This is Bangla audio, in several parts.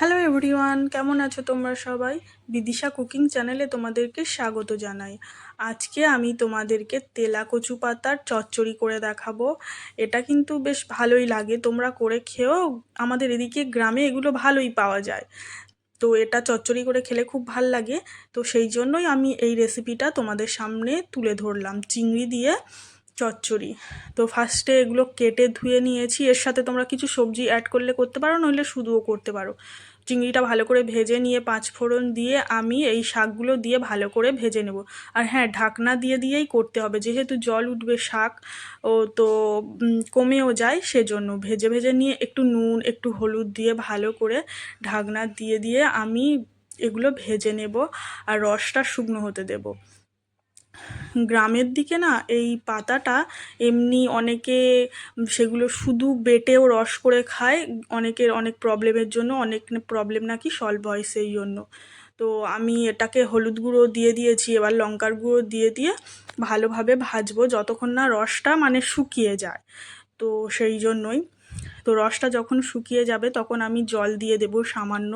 হ্যালো এভরিওয়ান কেমন আছো তোমরা সবাই? বিদিশা কুকিং চ্যানেলে তোমাদেরকে স্বাগত জানাই। আজকে আমি তোমাদেরকে তেলা কচু পাতার চচ্চড়ি করে দেখাবো। এটা কিন্তু বেশ ভালোই লাগে, তোমরা করে খেয়েও আমাদের এদিকে গ্রামে এগুলো ভালোই পাওয়া যায়। তো এটা চচ্চড়ি করে খেলে খুব ভালো লাগে। তো সেই জন্যই আমি এই রেসিপিটা তোমাদের সামনে তুলে ধরলাম। চিংড়ি দিয়ে চচ্চড়ি। তো ফার্স্টে এগুলো কেটে ধুয়ে নিয়েছি। এর সাথে তোমরা কিছু সবজি অ্যাড করলে করতে পারো, নইলে শুধুও করতে পারো। চিংড়িটা ভালো করে ভেজে নিয়ে পাঁচ ফোড়ন দিয়ে আমি এই শাকগুলো দিয়ে ভালো করে ভেজে নেব। আর হ্যাঁ ঢাকনা দিয়ে দিয়েই করতে হবে। যেহেতু জল উঠবে শাক, ও তো কমেও যায় সেজন্য। ভেজে ভেজে নিয়ে একটু নুন, একটু হলুদ দিয়ে ভালো করে ঢাকনা দিয়ে দিয়ে আমি এগুলো ভেজে নেব। আর রসটা শুকনো হতে দেবো। গ্রামের দিকে না এই পাতাটা এমনি অনেকে সেগুলো শুধু বেটেও রস করে খায়, অনেকের অনেক প্রবলেমের জন্য, অনেক প্রবলেম নাকি সলভ হয় সেই জন্য। তো আমি এটাকে হলুদ গুঁড়ো দিয়ে দিয়েছি, এবার লঙ্কার গুঁড়ো দিয়ে দিয়ে ভালোভাবে ভাজবো যতক্ষণ না রসটা মানে শুকিয়ে যায়। তো সেই জন্যই। তো রসটা যখন শুকিয়ে যাবে তখন আমি জল দিয়ে দেব সামান্য,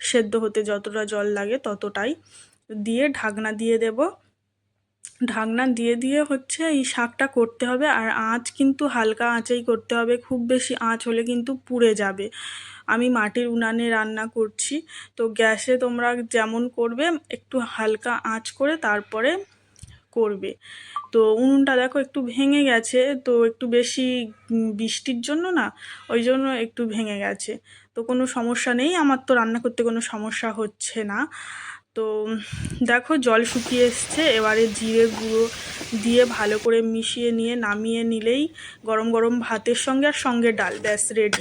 সেদ্ধ হতে যতটা জল লাগে ততটাই। দিয়ে ঢাকনা দিয়ে দেবো। ঢাকনা দিয়ে দিয়ে হচ্ছে এই শাকটা করতে হবে। আর আঁচ কিন্তু হালকা আঁচেই করতে হবে। খুব বেশি আঁচ হলে কিন্তু পুড়ে যাবে। আমি মাটির উনানে রান্না করছি। তো গ্যাসে তোমরা যেমন করবে, একটু হালকা আঁচ করে তারপরে করবে। তো উনুনটা দেখো একটু ভেঙে গেছে। তো একটু বেশি বৃষ্টির জন্য না, ওই জন্য একটু ভেঙে গেছে। তো কোনো সমস্যা নেই। আমার তো রান্না করতে কোনো সমস্যা হচ্ছে না। তো দেখো জল শুকিয়ে এসছে, এবারে জিরে গুঁড়ো দিয়ে ভালো করে মিশিয়ে নিয়ে নামিয়ে নিলেই গরম গরম ভাতের সঙ্গে আর সঙ্গে ডাল, ব্যাস রেডি